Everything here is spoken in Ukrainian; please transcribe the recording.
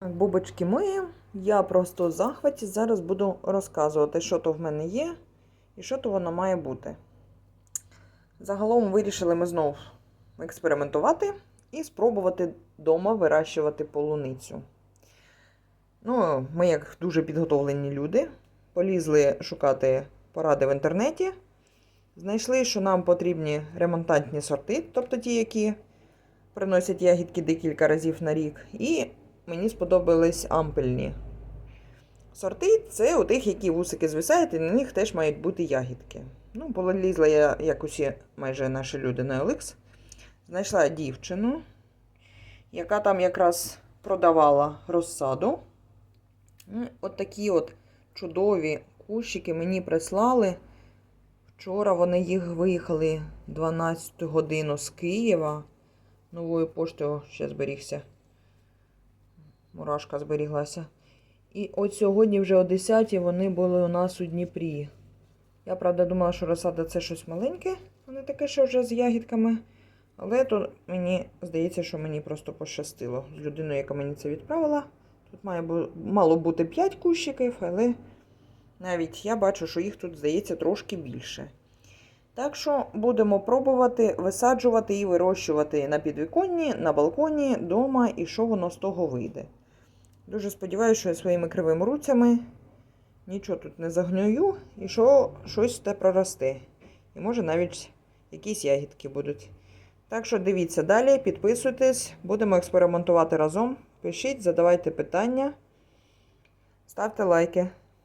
Бубочки мої, я просто в захваті. Зараз буду розказувати, що то в мене є і що то воно має бути. Загалом вирішили ми знов експериментувати і спробувати вдома вирощувати полуницю. Ну, ми, як дуже підготовлені люди, полізли шукати поради в інтернеті. Знайшли, що нам потрібні ремонтантні сорти, тобто ті, які приносять ягідки декілька разів на рік. І мені сподобались ампельні сорти. Це у тих, які вусики звисають, і на них теж мають бути ягідки. Ну, полізла я, як усі майже наші люди на OLX. Знайшла дівчину, яка там якраз продавала розсаду. Ну, От такі от чудові кущики мені прислали. Вчора вони їх виїхали 12 годину з Києва. Новою поштою ще зберігся. Мурашка зберіглася. І от сьогодні вже о 10 вони були у нас у Дніпрі. Я, правда, думала, що розсада це щось маленьке, а не таке, що вже з ягідками. Але то мені здається, що мені просто пощастило з людиною, яка мені це відправила. Тут має бу- мало бути 5 кущиків, але навіть я бачу, що їх тут здається трошки більше. Так що будемо пробувати висаджувати і вирощувати на підвіконні, на балконі, вдома, і що воно з того вийде. Дуже сподіваюся, що я своїми кривими руцями нічого тут не загною і що щось те проросте. І може навіть якісь ягідки будуть. Так що дивіться далі, підписуйтесь, будемо експериментувати разом. Пишіть, задавайте питання, ставте лайки.